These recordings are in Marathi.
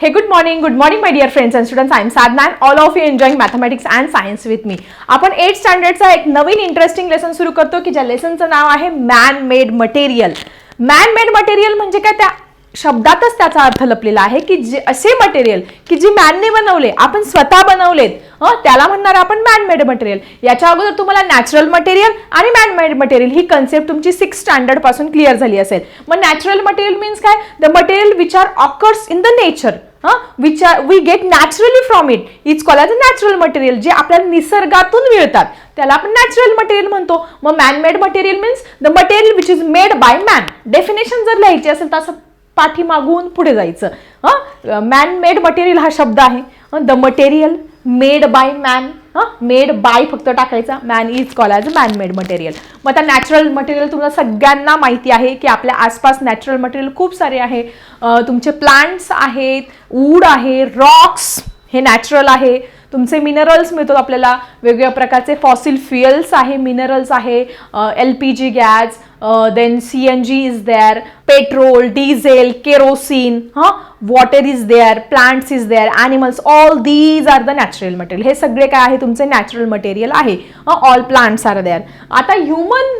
Hey good morning good morning my dear friends and students I am साध man all of you enjoying mathematics and science with me आपण एट स्टँडर्डचा एक नवीन इंटरेस्टिंग लेसन सुरू करतो की ज्या लेसनचं नाव आहे man made material man made material म्हणजे काय? त्या शब्दातच त्याचा अर्थ लपलेला आहे की जे असे मटेरियल की जी मॅनने बनवले आपण स्वतः बनवलेत. हं, त्याला म्हणणार आपण मॅन मेड मटेरियल याच्या अगोदर तुम्हाला नॅचरल मटेरियल आणि मॅनमेड मटेरियल ही कन्सेप्ट तुमची सिक्स स्टँडर्डपासून क्लिअर झाली असेल. मग नॅचरल मटेरियल मीन्स काय? The material which are occurs in the nature which are we get naturally from it is call as a natural material जे आपल्याला निसर्गातून मिळतात. त्याला आपण नॅचरल मटेरियल म्हणतो. मग manmade material means the material which is made by man definition जर लिहायची असेल तर असं पाठीमागून पुढे जायचं. हां? मॅन मेड मटेरियल हा शब्द आहे. The material made by man हां? मेड बाय फक्त टाकायचा. Man is call as a man made material मग आता नॅचरल मटेरियल तुम्हाला सगळ्यांना माहिती आहे की आपल्या आसपास नॅचरल मटेरियल खूप सारे आहे. तुमचे प्लांट्स आहेत वूड आहे रॉक्स हे नॅचरल आहे. तुमचे मिनरल्स मिळतात आपल्याला. वेगवेगळ्या प्रकारचे फॉसिल फ्युएल्स आहे मिनरल्स आहे L P G gas then C N G is there petrol diesel kerosene हां? Water is there plants is there animals all these are the natural material हे सगळे काय आहे? तुमचे नॅचरल मटेरियल आहे. ऑल प्लांट्स आर देअर आता human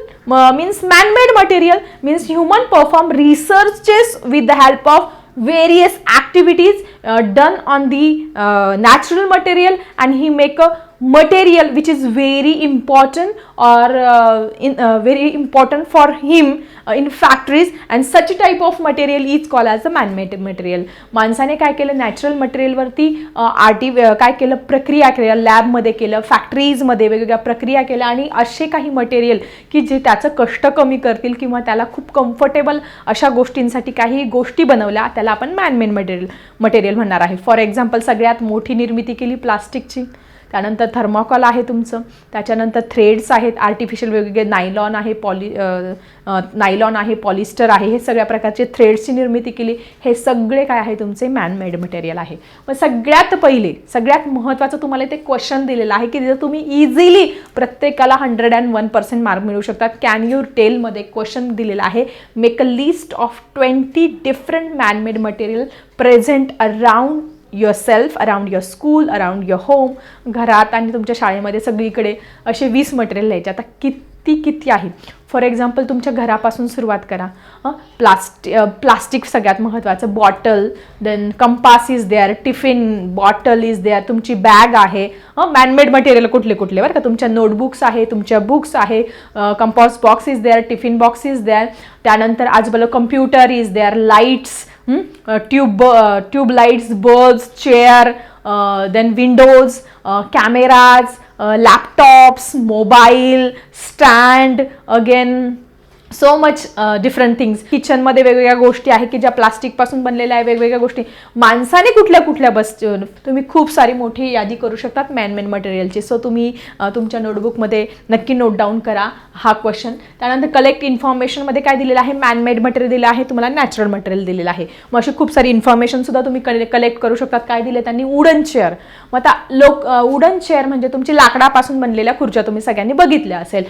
means manmade material means human perform researches with the help of various activities uh, done on the uh, natural material and he make a material which is very important or uh, in, uh, very important for him uh, in factories and such type of material is called as a man-made material. माणसाने काय केलं? नॅचरल मटेरियलवरती आर्टी काय केलं? प्रक्रिया केल्या लॅबमध्ये केलं फॅक्टरीजमध्ये वेगवेगळ्या प्रक्रिया केल्या आणि असे काही मटेरियल की जे त्याचं कष्ट कमी करतील किंवा त्याला खूप कम्फर्टेबल अशा गोष्टींसाठी काही गोष्टी बनवल्या त्याला आपण मॅनमेड मटेरियल मटेरियल म्हणणार आहे. फॉर एक्झाम्पल सगळ्यात मोठी निर्मिती केली प्लास्टिकची. त्यानंतर थर्माकॉल आहे तुमचं त्याच्यानंतर थ्रेड्स आहेत आर्टिफिशियल वेगवेगळे नायलॉन आहे पॉली नायलॉन आहे पॉलिस्टर आहे हे सगळ्या प्रकारचे थ्रेड्सची निर्मिती केली. हे सगळे काय आहे तुमचे मॅनमेड मटेरियल आहे. मग सगळ्यात पहिले सगळ्यात महत्त्वाचं तुम्हाला ते क्वेश्चन दिलेलं आहे की तिथं तुम्ही इझिली प्रत्येकाला hundred and one percent mark मिळू शकतात. कॅन यू टेलमध्ये क्वेश्चन दिलेलं आहे. Make a list of twenty different manmade material present around yourself around your school around your home घरात आणि तुमच्या शाळेमध्ये सगळीकडे असे वीस मटेरियल लिहायचे. आता किती किती आहे? फॉर एक्झाम्पल तुमच्या घरापासून सुरुवात करा. प्लास्टि प्लास्टिक सगळ्यात महत्त्वाचं bottle then compass is there tiffin bottle is there तुमची बॅग आहे. मॅनमेड मटेरियल कुठले कुठले बरं का? तुमच्या नोटबुक्स आहे तुमच्या बुक्स आहे compass box is there tiffin box is there त्यानंतर आजूबाजूला computer is there lights Hmm? Uh, tube uh, tube lights birds, chair uh, then windows cameras laptops mobile stand again so much different things किचनमध्ये वेगवेगळ्या गोष्टी आहे की ज्या प्लास्टिकपासून बनलेल्या आहे वेगवेगळ्या गोष्टी. माणसाने कुठल्या कुठल्या बस तुम्ही खूप सारी मोठी यादी करू शकतात मॅनमेन मटेरियलची सो तुम्ही तुमच्या नोटबुकमध्ये नक्की नोट डाऊन करा हा क्वेश्चन त्यानंतर कलेक्ट इन्फॉर्मेशनमध्ये काय दिलेलं आहे? मॅनमेड मटेरियल दिलं आहे तुम्हाला नॅचरल मटेरियल दिलेलं आहे. मग अशी खूप सारी इन्फॉर्मेशनसुद्धा तुम्ही कले कलेक्ट करू शकतात. काय दिले? त्यांनी वुडन चेअर मग आता लोक वुडन चेअर म्हणजे तुमची लाकडापासून बनलेल्या खुर्च्या तुम्ही सगळ्यांनी बघितल्या असेल.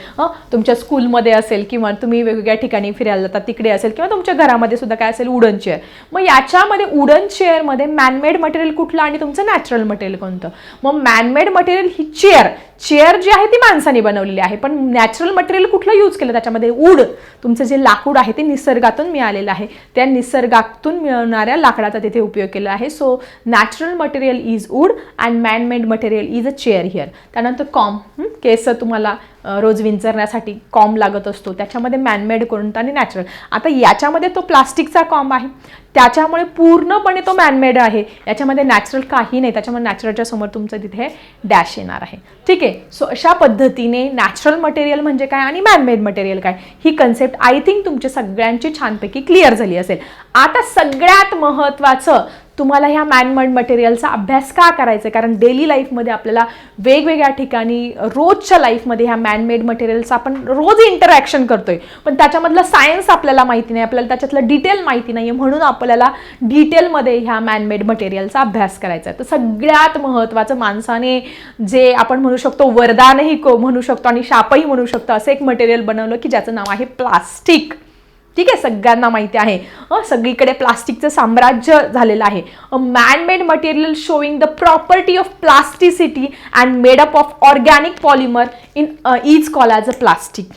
तुमच्या स्कूलमध्ये असेल किंवा तुम्ही वेगवेगळ्या ठिकाणी फिरायला जातात तिकडे असेल किंवा तुमच्या घरामध्ये सुद्धा काय असेल वुडन चेअर मग याच्यामध्ये वुडन चेअरमध्ये मॅनमेड मटेरियल कुठलं आणि तुमचं नॅचरल मटेरियल कोणतं? मग मॅनमेड मटेरियल ही चेअर चेअर जी आहे ती माणसाने बनवलेली आहे. पण नॅचरल मटेरियल कुठलं यूज केलं? त्याच्यामध्ये उड तुमचं जे लाकूड आहे ते निसर्गातून मिळालेलं आहे. त्या निसर्गातून मिळणाऱ्या लाकडाचा तिथे उपयोग केला आहे. So natural material is wood and manmade material is a chair here त्यानंतर कॉम केस तुम्हाला रोज विंचरण्यासाठी कॉम लागत असतो. त्याच्यामध्ये मॅनमेड कोणतं आणि नॅचरल आता याच्यामध्ये तो प्लास्टिकचा कॉम आहे. त्याच्यामुळे पूर्णपणे तो मॅनमेड आहे. याच्यामध्ये नॅचरल काही नाही. त्याच्यामुळे नॅचरलच्या समोर तुमचं तिथे डॅश येणार आहे. ठीक आहे? सो अशा पद्धतीने नॅचरल मटेरियल म्हणजे काय आणि मॅनमेड मटेरियल काय? ही कन्सेप्ट आय थिंक तुमच्या सगळ्यांची छानपैकी क्लिअर झाली असेल. आता सगळ्यात महत्त्वाचं तुम्हाला ह्या मॅनमेड मटेरियलचा अभ्यास का करायचा आहे कारण डेली लाईफमध्ये आपल्याला वेगवेगळ्या ठिकाणी रोजच्या लाईफमध्ये ह्या मॅनमेड मटेरियलचा आपण रोज इंटरॅक्शन करतोय. पण त्याच्यामधलं सायन्स आपल्याला माहिती नाही आपल्याला त्याच्यातलं डिटेल माहिती नाही आहे म्हणून आपल्याला डिटेलमध्ये ह्या मॅनमेड मटेरियलचा अभ्यास करायचा आहे तर सगळ्यात महत्त्वाचं माणसाने जे आपण म्हणू शकतो वरदानही को- म्हणू शकतो आणि शापही म्हणू शकतो असं एक मटेरियल बनवलं की ज्याचं नाव आहे प्लास्टिक. ठीक आहे सगळ्यांना माहिती आहे. सगळीकडे प्लास्टिकचं साम्राज्य झालेलं आहे. A man made material showing the property of plasticity and made up of organic polymer in is call as a plastic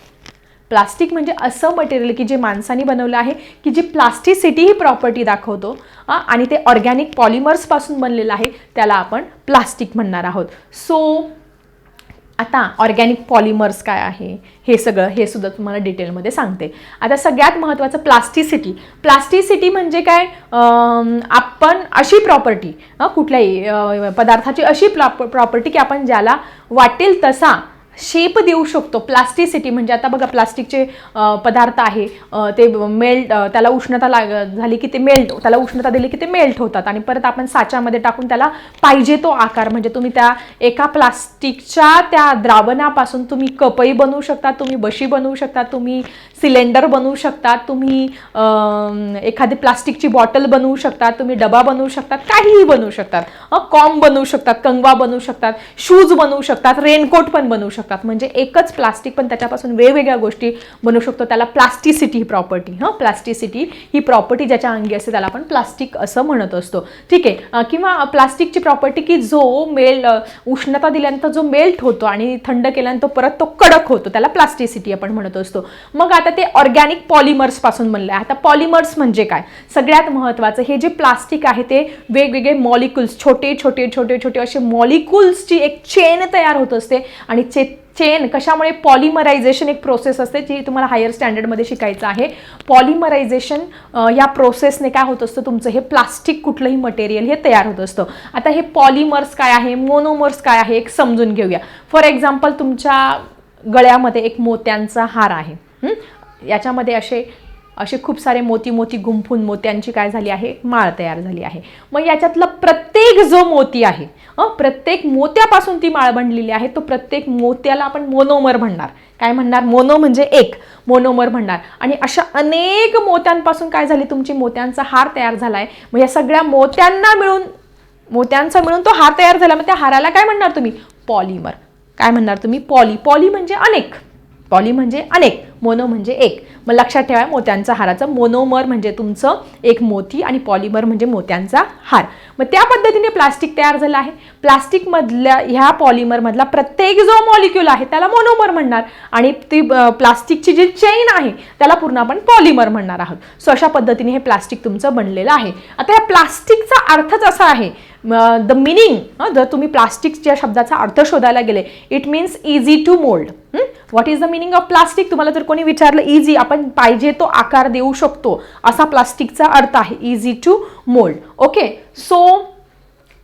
plastic म्हणजे असं मटेरियल की जे माणसाने बनवलं आहे की जी प्लास्टिसिटी ही प्रॉपर्टी दाखवतो आणि ते ऑर्गॅनिक पॉलिमर्सपासून बनलेलं आहे त्याला आपण प्लास्टिक म्हणणार आहोत. सो आता ऑर्गॅनिक पॉलिमर्स काय आहे? हे सगळं हे सुद्धा तुम्हाला डिटेलमध्ये सांगते. आता सगळ्यात महत्त्वाचं प्लास्टिसिटी. प्लास्टिसिटी म्हणजे काय? आपण अशी प्रॉपर्टी कुठल्याही पदार्थाची अशी प्रॉपर्टी की आपण ज्याला वाटेल तसा शेप देऊ शकतो. प्लास्टिसिटी म्हणजे आता बघा प्लास्टिकचे पदार्थ आहे. ते मेल्ट त्याला उष्णता लाग झाली की ते मेल्ट त्याला उष्णता दिली की ते मेल्ट होतात. आणि परत आपण साच्यामध्ये टाकून त्याला पाहिजे तो आकार. म्हणजे तुम्ही त्या एका प्लास्टिकच्या त्या द्रावणापासून तुम्ही कपही बनवू शकता तुम्ही बशी बनवू शकता तुम्ही सिलेंडर बनवू शकता तुम्ही एखादी प्लास्टिकची बॉटल बनवू शकता तुम्ही डबा बनवू शकतात काहीही बनवू शकतात कॉम बनवू शकतात कंगवा बनवू शकतात शूज बनवू शकतात रेनकोट पण बनवू शकतात. म्हणजे एकच प्लास्टिक पण त्याच्यापासून वेगवेगळ्या गोष्टी बनवू शकतो. त्याला प्लास्टिसिटी ही प्रॉपर्टी हां? प्लास्टिसिटी ही प्रॉपर्टी ज्याच्या अंगी असते त्याला आपण प्लास्टिक असं म्हणत असतो. ठीक आहे. किंवा प्लास्टिकची प्रॉपर्टी की जो मेल उष्णता दिल्यानंतर जो मेल्ट होतो आणि थंड केल्यानंतर परत तो कडक होतो त्याला प्लास्टिसिटी आपण म्हणत असतो. मग आता ते ऑर्गॅनिक पॉलिमर्सपासून बनलं आहे आता पॉलिमर्स म्हणजे काय? सगळ्यात महत्त्वाचं हे जे प्लास्टिक आहे ते वेगवेगळे मॉलिक्युल्स छोटे छोटे छोटे छोटे असे मॉलिक्युल्सची एक चेन तयार होत असते आणि चे चेन कशामुळे पॉलिमरायझेशन एक प्रोसेस असते जी तुम्हाला हायर स्टँडर्डमध्ये शिकायचं आहे. पॉलिमरायझेशन या प्रोसेसने काय होत असतं तुमचं हे प्लास्टिक कुठलंही मटेरियल हे तयार होत असतं. आता हे पॉलिमर्स काय आहे मोनोमर्स काय आहे एक समजून घेऊया. फॉर एक्झाम्पल तुमच्या गळ्यामध्ये एक मोत्यांचा हार आहे. याच्यामध्ये असे असे खूप सारे मोती मोती गुंफून मोत्यांची काय झाली आहे? माळ तयार झाली आहे. मग याच्यातलं प्रत्येक जो मोती आहे प्रत्येक मोत्यापासून ती माळ बनलेली आहे तो प्रत्येक मोत्याला आपण मोनोमर म्हणणार. काय म्हणणार? मोनो म्हणजे एक मोनोमर म्हणणार. आणि अशा अनेक मोत्यांपासून काय झाली? तुमची मोत्यांचा हार तयार झाला आहे मग या सगळ्या मोत्यांना मिळून मोत्यांचा मिळून तो हार तयार झाला. मग त्या हाराला काय म्हणणार तुम्ही? पॉलिमर. काय म्हणणार तुम्ही? पॉली. पॉली म्हणजे अनेक. पॉली म्हणजे अनेक मोनो म्हणजे एक. मग लक्षात ठेवा मोत्यांचा हाराचं मोनोमर म्हणजे तुमचं एक मोती आणि पॉलिमर म्हणजे मोत्यांचा हार. मग त्या पद्धतीने प्लास्टिक तयार झालं आहे. प्लास्टिकमधल्या ह्या पॉलिमरमधला प्रत्येक जो मॉलिक्यूल आहे त्याला मोनोमर म्हणणार. आणि ती प्लास्टिकची जी चेन आहे त्याला पूर्ण आपण पॉलिमर म्हणणार आहोत. सो अशा पद्धतीने हे प्लास्टिक तुमचं बनलेलं आहे. आता या प्लास्टिकचा अर्थच असा आहे द मिनिंग जर तुम्ही प्लास्टिकच्या शब्दाचा अर्थ शोधायला गेले it means easy to mould what is the meaning of plastic तुम्हाला जर कोणी विचारलं इझी आपण पाहिजे तो आकार देऊ शकतो. असा प्लास्टिकचा अर्थ आहे easy to mould okay so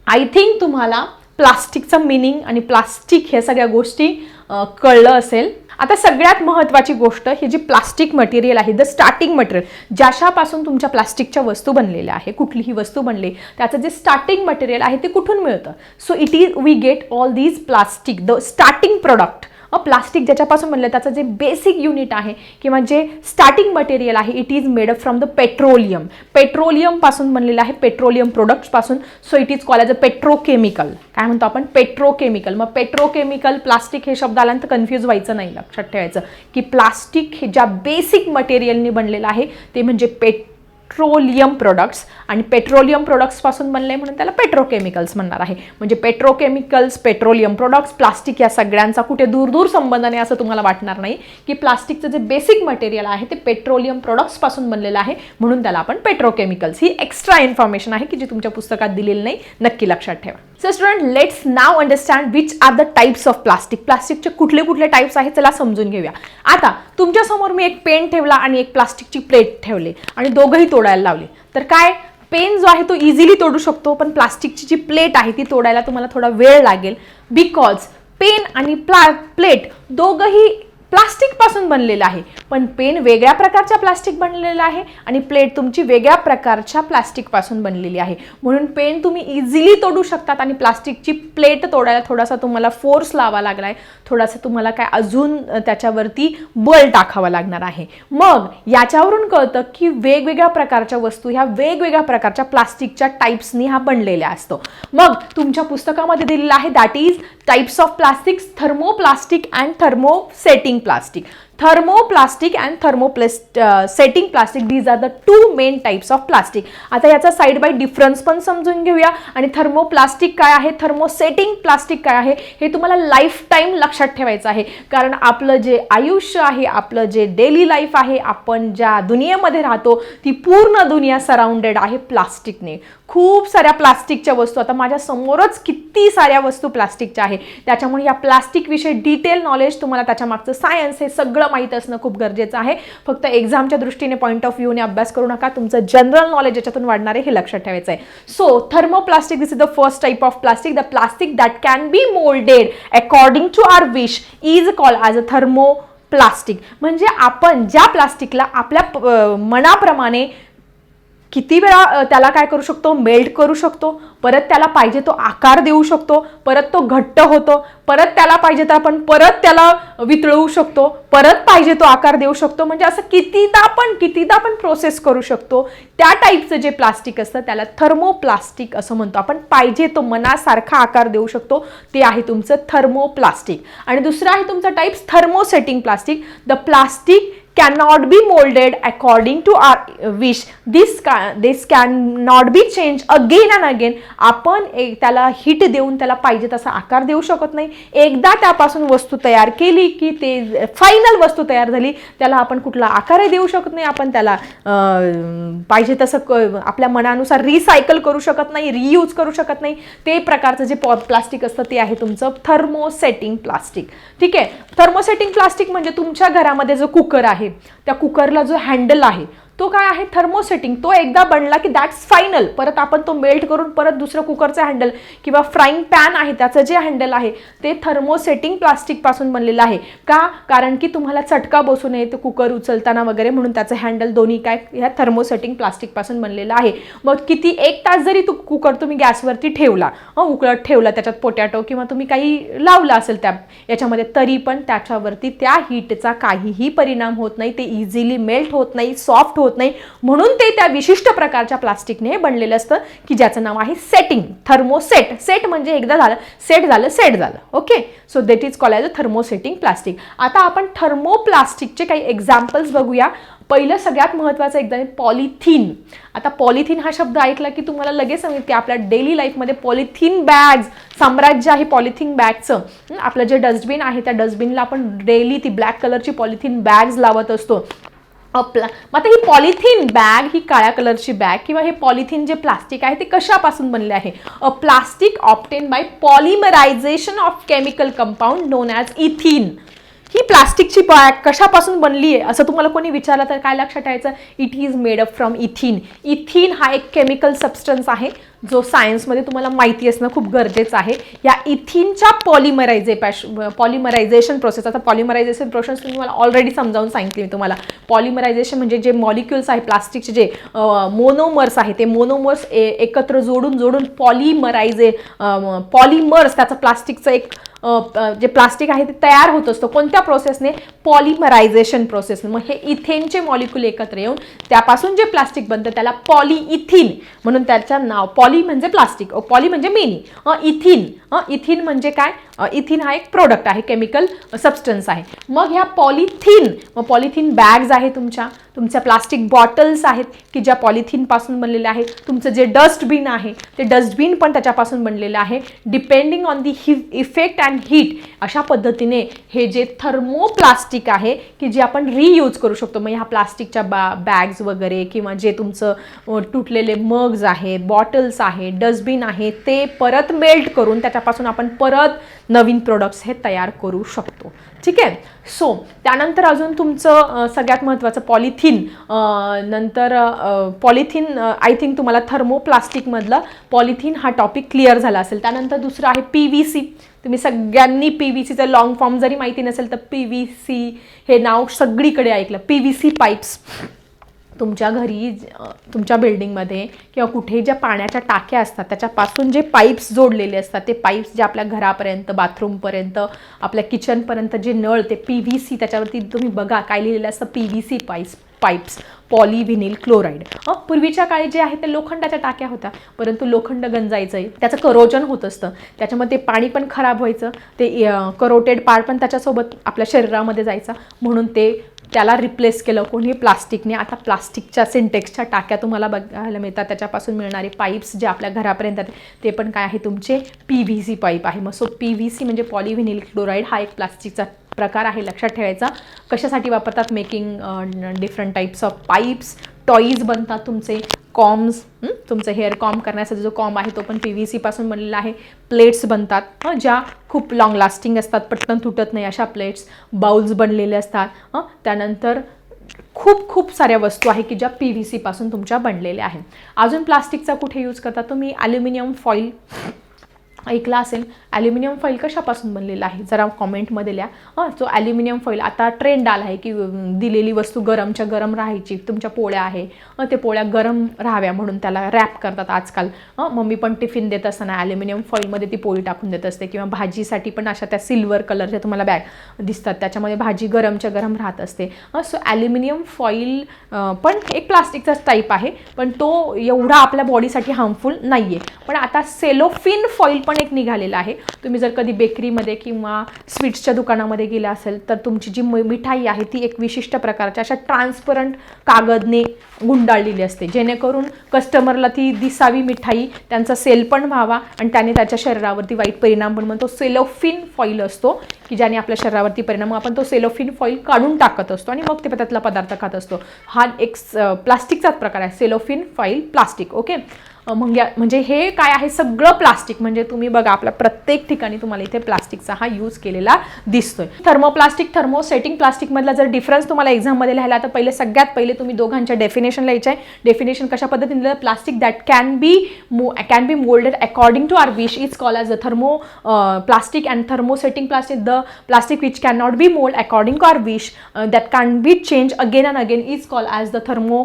I think तुम्हाला प्लास्टिकचं मिनिंग आणि प्लास्टिक ह्या सगळ्या गोष्टी कळलं असेल. आता सगळ्यात महत्त्वाची गोष्ट ही जी प्लास्टिक मटेरियल आहे द स्टार्टिंग मटेरियल ज्याच्यापासून तुमच्या प्लास्टिकच्या वस्तू बनलेल्या आहे कुठलीही वस्तू बनली त्याचं जे स्टार्टिंग मटेरियल आहे ते कुठून मिळतं? So it is we get all these plastic the starting product plastic ज्याच्यापासून म्हणलं त्याचं जे बेसिक युनिट आहे किंवा जे स्टार्टिंग मटेरियल आहे it is made up from the petroleum पेट्रोलियमपासून बनलेलं आहे petroleum प्रोडक्ट्सपासून so it is call as a petrochemical काय म्हणतो आपण? पेट्रोकेमिकल मग पेट्रोकेमिकल प्लास्टिक हे शब्द आल्यानंतर कन्फ्यूज व्हायचं नाही लक्षात ठेवायचं. की प्लास्टिक हे ज्या बेसिक मटेरियलनी बनलेलं आहे ते म्हणजे पेट पेट्रोलियम प्रोडक्ट्स आणि पेट्रोलियम प्रोडक्ट्सपासून बनले म्हणून त्याला पेट्रोकेमिकल्स म्हणणार आहे. म्हणजे पेट्रोकेमिकल्स पेट्रोलियम प्रोडक्ट्स प्लास्टिक या सगळ्यांचा कुठे दूर दूर संबंध नाही असं तुम्हाला वाटणार नाही. की प्लास्टिकचं जे बेसिक मटेरियल आहे ते पेट्रोलियम प्रोडक्ट्सपासून बनलेलं आहे. म्हणून त्याला आपण पेट्रोकेमिकल्स ही एक्स्ट्रा इन्फॉर्मेशन आहे की जी तुमच्या पुस्तकात दिलेली नाही. नक्की लक्षात ठेवा. So student let's now understand which are the types of plastic प्लास्टिकचे कुठले कुठले टाईप्स आहेत त्याला समजून घेऊया. आता तुमच्यासमोर मी एक पेन ठेवला आणि एक प्लास्टिकची प्लेट ठेवली आणि दोघंही तोडायला लावले. तर काय? पेन जो आहे तो इझिली तोडू शकतो पण प्लास्टिकची जी प्लेट आहे ती तोडायला तुम्हाला थोडा वेळ लागेल. बिकॉज पेन आणि प्ला प्लेट दोघंही प्लास्टिकपासून बनलेलं आहे. पण पेन वेगळ्या प्रकारच्या प्लास्टिक बनलेलं आहे आणि प्लेट तुमची वेगळ्या प्रकारच्या प्लास्टिकपासून बनलेली आहे. म्हणून पेन तुम्ही इझिली तोडू शकतात आणि प्लास्टिकची प्लेट तोडायला थोडासा तुम्हाला फोर्स लावा लागला आहे. थोडासा तुम्हाला काय अजून त्याच्यावरती बल टाकावा लागणार आहे. मग याच्यावरून कळतं की वेगवेगळ्या प्रकारच्या वस्तू ह्या वेगवेगळ्या प्रकारच्या प्लास्टिकच्या टाईप्सनी हा बनलेल्या असतो. मग तुमच्या पुस्तकामध्ये दिलेलं आहे that is types of plastics thermoplastic and thermosetting plastic thermoplastic and thermoplast setting plastic these are the two main types of plastic आता याचा साईड बाय डिफरन्स पण समजून घेऊया. आणि थर्मोप्लास्टिक काय आहे? थर्मोसेटिंग प्लास्टिक काय आहे? हे तुम्हाला लाईफ टाईम लक्षात ठेवायचं आहे. कारण आपलं जे आयुष्य आहे आपलं जे डेली लाईफ आहे आपण ज्या दुनियेमध्ये राहतो ती पूर्ण दुनिया सराउंडेड आहे प्लास्टिकने. खूप साऱ्या प्लास्टिकच्या वस्तू. आता माझ्या समोरच किती साऱ्या वस्तू प्लास्टिकच्या आहे. त्याच्यामुळे या प्लास्टिकविषयी डिटेल नॉलेज तुम्हाला त्याच्या मागचं सायन्स हे सगळं माहीत असणं खूप गरजेचं आहे. फक्त एक्झामच्या दृष्टीने पॉईंट ऑफ व्ह्यूने अभ्यास करू नका. तुमचं जनरल नॉलेज याच्यातून वाढणार आहे हे लक्षात ठेवायचं आहे so thermoplastic this is the first type of plastic the plastic that can be moulded according to our wish is call as a thermoplastic म्हणजे आपण ज्या प्लास्टिकला आपल्या मनाप्रमाणे किती वेळा त्याला काय करू शकतो? मेल्ट करू शकतो. परत त्याला पाहिजे तो आकार देऊ शकतो. परत तो घट्ट होतो. परत त्याला पाहिजे तर आपण परत त्याला वितळवू शकतो. परत पाहिजे तो आकार देऊ शकतो. म्हणजे असं कितीदा पण कितीदा पण प्रोसेस करू शकतो. त्या टाईपचं जे प्लास्टिक असतं त्याला थर्मोप्लास्टिक असं म्हणतो. आपण पाहिजे तो मनासारखा आकार देऊ शकतो. ते आहे तुमचं थर्मोप्लास्टिक आणि दुसरं आहे तुमचं types thermosetting plastic the plastic cannot be molded according to our wish. This can this cannot be changed again and again. आपण एक त्याला हिट देऊन त्याला पाहिजे तसा आकार देऊ शकत नाही. एकदा त्यापासून वस्तू तयार केली की ते फायनल वस्तू तयार झाली त्याला आपण कुठला आकारही देऊ शकत नाही. आपण त्याला पाहिजे तसं क- आपल्या मनानुसार रिसायकल करू शकत नाही रियूज करू शकत नाही. ते प्रकारचं जे पॉ प्लास्टिक असतं ते आहे तुमचं थर्मोसेटिंग प्लास्टिक ठीक आहे? थर्मोसेटिंग प्लास्टिक म्हणजे तुमच्या घरामध्ये जो कुकर आहे त्या कुकरला जो हँडल आहे तो काय आहे? थर्मोसेटिंग तो एकदा बनला की दॅट्स फायनल परत आपण तो मेल्ट करून परत दुसरं कुकरचं हँडल किंवा फ्राईंग पॅन आहे त्याचं जे हँडल आहे ते थर्मोसेटिंग प्लास्टिकपासून बनलेलं आहे. का? कारण की तुम्हाला चटका बसू नये ते कुकर उचलताना वगैरे म्हणून त्याचं हँडल दोन्ही काय ह्या थर्मोसेटिंग प्लास्टिकपासून बनलेलं आहे. मग किती एक तास जरी तू कुकर तुम्ही गॅसवरती ठेवला उकळत ठेवला त्याच्यात पोटॅटो किंवा तुम्ही काही लावलं असेल त्या याच्यामध्ये तरी पण त्याच्यावरती त्या हीटचा काहीही परिणाम होत नाही ते इझिली मेल्ट होत नाही सॉफ्ट होत नाही. म्हणून ते त्या विशिष्ट प्रकारच्या प्लास्टिकने बनलेलं असतं की ज्याचं नाव आहे सेटिंग थर्मोसेट सेट म्हणजे एकदा झालं सेट झालं सेट झालं. Okay so that is call as a thermosetting plastic आता आपण थर्मोप्लास्टिकचे काही एक्झाम्पल्स बघूया. पहिलं सगळ्यात महत्त्वाचं एकदम पॉलिथिन आता पॉलिथिन हा शब्द ऐकला की तुम्हाला लगेच सांगितलं की आपल्या डेली लाईफमध्ये पॉलिथिन बॅग्स साम्राज्य आहे पॉलिथिन बॅगचं आपलं जे डस्टबिन आहे त्या डस्टबिनला आपण डेली ती ब्लॅक कलरची पॉलिथिन बॅग्स लावत असतो. अपला मग आता ही पॉलिथिन बॅग ही काळ्या कलरची बॅग किंवा हे पॉलिथिन जे प्लास्टिक आहे ते कशापासून बनले आहे? A plastic obtained by polymerisation of chemical compound known as ethene ही प्लास्टिकची बॅग कशापासून बनली आहे? असं तुम्हाला कोणी विचारलं तर काय लक्षात ठेवायचं? It is made up from ethene ethene हा एक केमिकल सबस्टन्स आहे जो सायन्समध्ये तुम्हाला माहिती असणं खूप गरजेचं आहे. या इथिनच्या पॉलिमरायझे पॅश पॉलिमरायझेशन प्रोसेस आता पॉलिमरायझेशन प्रोसेस तुम्हाला ऑलरेडी समजावून सांगितली मी तुम्हाला. पॉलिमरायझेशन म्हणजे जे मॉलिक्युल्स आहे प्लास्टिकचे जे मोनोमर्स आहे ते मोनोमर्स एकत्र जोडून जोडून पॉलिमरायझे पॉलिमर्स त्याचं प्लास्टिकचं एक जे प्लास्टिक आहे ते तयार होत असतं. कोणत्या प्रोसेसने पॉलिमरायझेशन प्रोसेसने मग हे इथेनचे मॉलिक्युल एकत्र येऊन त्यापासून जे प्लास्टिक बनतं त्याला पॉलिइथिन म्हणून त्याचं नाव. पॉली म्हणजे प्लास्टिक पॉली म्हणजे मेनी इथिन इथिन म्हणजे काय? इथिन हा एक प्रोडक्ट आहे केमिकल सबस्टन्स आहे. मग ह्या पॉलिथिन मग पॉलिथिन बॅग्स आहे तुमच्या तुमच्या प्लास्टिक बॉटल्स आहेत की ज्या पॉलिथिनपासून बनलेल्या आहेत तुमचं जे डस्टबिन आहे ते डस्टबिन पण त्याच्यापासून बनलेलं आहे. डिपेंडिंग ऑन दी हि इफेक्ट अँड हीट अशा पद्धतीने हे जे थर्मोप्लास्टिक आहे की जे आपण रियूज करू शकतो. मग ह्या प्लास्टिकच्या बा बॅग्स वगैरे किंवा जे तुमचं तुटलेले मग्स आहे बॉटल्स आहे डस्टबिन आहे ते परत मेल्ट करून त्याच्यापासून आपण परत नवीन प्रोडक्ट्स हे तयार करू शकतो. ठीक आहे? सो त्यानंतर अजून तुमचं सगळ्यात महत्त्वाचं पॉलिथिन नंतर पॉलिथिन आय थिंक तुम्हाला थर्मोप्लास्टिकमधलं पॉलिथिन हा टॉपिक क्लिअर झाला असेल. त्यानंतर दुसरं आहे पी व्ही सी तुम्ही सगळ्यांनी पी व्ही सीचं लॉंग फॉर्म जरी माहिती नसेल तर पी व्ही सी हे नाव सगळीकडे ऐकलं. पी व्ही सी पाईप्स तुमच्या घरी तुमच्या बिल्डिंगमध्ये किंवा कुठे ज्या पाण्याच्या टाक्या असतात त्याच्यापासून जे पाईप्स जोडलेले असतात ते पाईप्स जे आपल्या घरापर्यंत बाथरूमपर्यंत आपल्या किचनपर्यंत जे नळ ते पी व्ही सी त्याच्यावरती तुम्ही बघा काय लिहिलेलं असतं? P V C pipes pipes polyvinyl chloride हं पूर्वीच्या काळी जे आहे ते लोखंडाच्या टाक्या होत्या परंतु लोखंड गंजायचं आहे त्याचं करोजन होत असतं. त्याच्यामध्ये ते पाणी पण खराब व्हायचं ते करोटेड पार्ट पण त्याच्यासोबत आपल्या शरीरामध्ये जायचा. म्हणून ते त्याला रिप्लेस केलं कोणी प्लास्टिकने आता प्लास्टिकच्या सिंटेक्सच्या टाक्या तुम्हाला बघायला मिळतात. त्याच्यापासून मिळणारे पाईप्स जे आपल्या घरापर्यंत आहेत ते पण काय आहे तुमचे? पी व्ही सी पाईप आहे. मग सो पी व्ही सी म्हणजे पॉलिव्हिनिल क्लोराईड हा एक प्लास्टिकचा प्रकार आहे लक्षात ठेवायचा. कशासाठी वापरतात? Making different types of pipes toys बनतात तुमचे कॉम्स तुमचं हेअर कॉम करण्यासाठी जो कॉम आहे तो पण पी व्ही सीपासून बनलेला आहे. प्लेट्स बनतात ज्या खूप लॉंग लास्टिंग असतात पटकन तुटत नाही अशा प्लेट्स. बाउल्स बनलेले असतात हं, त्यानंतर खूप खूप साऱ्या वस्तू आहे की ज्या पी व्ही सीपासून तुमच्या बनलेल्या आहेत. अजून प्लास्टिकचा कुठे यूज करता तुम्ही? ॲल्युमिनियम फॉईल ऐकला असेल ॲल्युमिनियम फॉईल कशापासून बनलेला आहे? जरा कॉमेंटमध्ये लिहा. हां सो ॲल्युमिनियम फॉईल आता ट्रेंड आला आहे की दिलेली वस्तू गरमच्या गरम राहायची तुमच्या पोळ्या आहे ते पोळ्या गरम राहाव्या म्हणून त्याला रॅप करतात आजकाल. हं, मम्मी पण टिफिन देत असताना ॲल्युमिनियम फॉईलमध्ये ती पोळी टाकून देत असते किंवा भाजीसाठी पण अशा त्या सिल्वर कलरच्या तुम्हाला बॅग दिसतात त्याच्यामध्ये भाजी गरमच्या गरम राहत असते. सो ॲल्युमिनियम फॉईल पण एक प्लास्टिकचाच टाईप आहे पण तो एवढा आपल्या बॉडीसाठी हार्मफुल नाही आहे पण आता सेलोफिन फॉईल पण एक निघालेला आहे. तुम्ही जर कधी बेकरीमध्ये किंवा स्वीट्सच्या दुकानामध्ये गेला असेल तर तुमची जी मिठाई आहे ती एक विशिष्ट प्रकारच्या अशा ट्रान्सपरंट कागदने गुंडाळलेली असते. जेणेकरून कस्टमरला ती दिसावी मिठाई त्यांचा सेल पण व्हावा आणि त्याने त्याच्या शरीरावरती वाईट परिणाम पण म्हणतो सेलोफिन फॉईल असतो की ज्याने आपल्या शरीरावरती परिणाम आपण तो सेलोफिन फॉईल काढून टाकत असतो आणि मग ते त्यातला पदार्थ खात असतो. हा एक प्लास्टिकचाच प्रकार आहे. सेलोफिन फॉईल प्लास्टिक ओके अ, मग या- म्हणजे हे काय आहे? सगळं प्लास्टिक. म्हणजे तुम्ही बघा आपल्या प्रत्येक ठिकाणी तुम्हाला इथे प्लास्टिकचा हा यूज केलेला दिसतोय. थर्मोप्लास्टिक थर्मोसेटिंग प्लास्टिकमधला जर डिफरन्स तुम्हाला एक्झाममध्ये लिहायला तर पहिले सगळ्यात पहिले तुम्ही दोघांच्या डेफिनेशन लिहायचं आहे. डेफिनेशन कशा पद्धतीने लिहिलं? Plastic that can be mould can be moulded according to our wish is call as a thermoplastic and thermosetting plastic the plastic which can not be mould according to our wish that can be change again and again is call as the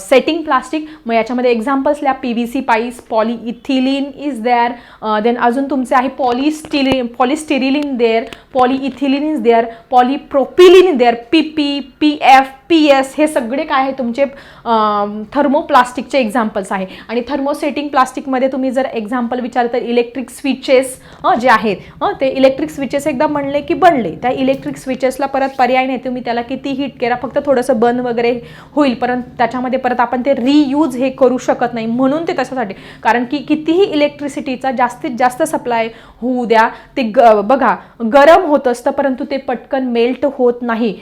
thermosetting plastic मग याच्यामध्ये एक्झाम्पल्स लिहा. P V C pipes is there then अजून तुमचे आहे polystyrene polystyrene there polyethylene is there polypropylene there P P P F P S हे सगळे काय आहे तुमचे थर्मोप्लास्टिकचे एक्झाम्पल्स आहे. आणि थर्मोसेटिंग प्लास्टिकमध्ये तुम्ही जर एक्झाम्पल विचार तर इलेक्ट्रिक स्विचेस जे आहेत ते इलेक्ट्रिक स्विचेस एकदा बनले की बनले. त्या इलेक्ट्रिक स्विचेसला परत पर्याय नाही. तुम्ही त्याला किती हिट केला फक्त थोडंसं बंद वगैरे होईल. परंतु त्याच्यामध्ये परत आपण ते रियूज हे करू शकत नाही. म्हणून ते कशासाठी? कारण की कितीही इलेक्ट्रिसिटीचा जास्तीत जास्त सप्लाय होऊ द्या ते ग बघा गरम होत असतं परंतु ते पटकन मेल्ट होत नाही.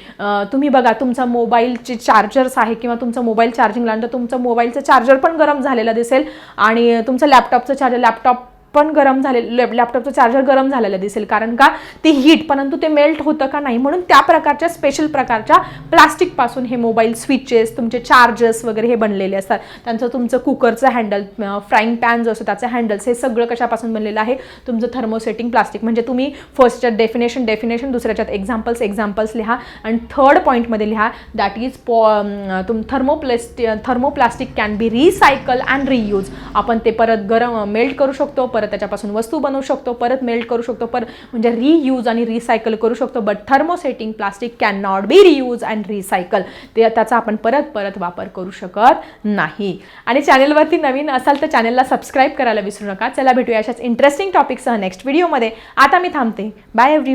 तुम्ही बघा तुमचा मोबाईलचे चार्जर्स आहे किंवा तुमचा मोबाईल चार्जिंग लावलं तर तुमचं मोबाईलचं चार्जर पण गरम झालेलं दिसेल आणि तुमचं लॅपटॉपचं चार्जर लॅपटॉप पण गरम झाले लॅपटॉपचं चार्जर गरम झालेलं दिसेल. कारण का? ते हीट परंतु ते मेल्ट होतं का नाही म्हणून त्या प्रकारच्या स्पेशल प्रकारच्या प्लास्टिकपासून हे मोबाईल स्विचेस तुमचे चार्जर्स वगैरे हे बनलेले असतात. त्यांचं तुमचं कुकरचं हँडल फ्राईंग पॅन जो असतो त्याचं हँडल्स हे सगळं कशापासून बनलेलं आहे? तुमचं थर्मोसेटिंग प्लास्टिक म्हणजे तुम्ही फर्स्टच्यात डेफिनेशन डेफिनेशन दुसऱ्याच्यात एक्झाम्पल्स एक्झाम्पल्स लिहा आणि थर्ड पॉईंटमध्ये लिहा दॅट इज पॉ तुम thermoplast thermoplastic can be recycle and reuse आपण ते परत गरम मेल्ट करू शकतो परत त्याच्यापासून वस्तू बनवू शकतो परत मेल्ट करू शकतो पर म्हणजे रियूज आणि रिसायकल करू शकतो. But thermosetting plastic can not be reuse and recycle ते त्याचा आपण परत परत वापर करू शकत नाही. आणि चॅनलवरती नवीन असाल तर चॅनलला सबस्क्राईब करायला विसरू नका. चला भेटूया अशाच इंटरेस्टिंग टॉपिकसह नेक्स्ट व्हिडिओमध्ये आता मी थांबते. Bye every